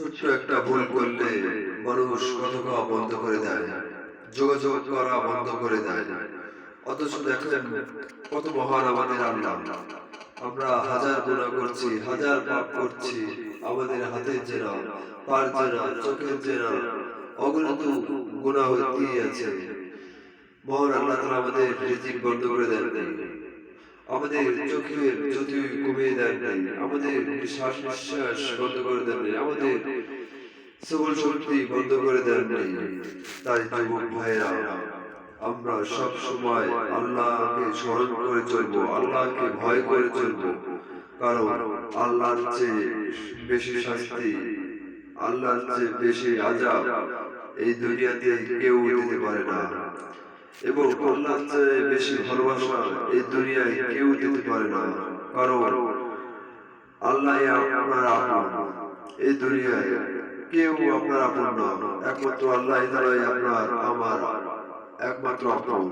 ছোট্ট একটা ভুল করলে মানুষ কথা কওয়া বন্ধ করে দেয়? যোগাযোগ করা বন্ধ করে দেয়। অথচ দেখেন, কত মহান আমাদের আল্লাহ। আমরা হাজার গুণা করছি, হাজার পাপ করছি, আমাদের হাতের জেরা পার জেরা চোখের জেরা অগণিত গুণা হতেই আছে মহান আল্লাহ তাআলা আমাদের রিজিক বন্ধ করে নাই। আমাদের চোখের জ্যোতি কমিয়ে দেন আমাদের শ্বাস নিঃশ্বাস বন্ধ করে দেন আমাদের সবল শক্তি বন্ধ করে দেন তাই যুবক ভাইরা আমরা সব সময় আল্লাহকে স্মরণ করে চলবো, আল্লাহকে ভয় করে চলবো। কারণ আল্লাহর চেয়ে বেশি শাস্তি, আল্লাহর চেয়ে বেশি আজাব এই দুনিয়াতে কেউ দিতে পারে না। এবং চেয়ে বেশি ভালোবাসা এই দুনিয়ায় কেউ দিতে পারে না। কারণ আল্লাহ আপনার আপন। এই দুনিয়ায় কেউ আপনার আপন না। একমাত্র আল্লাহ আপনার আমার, একমাত্র আপন।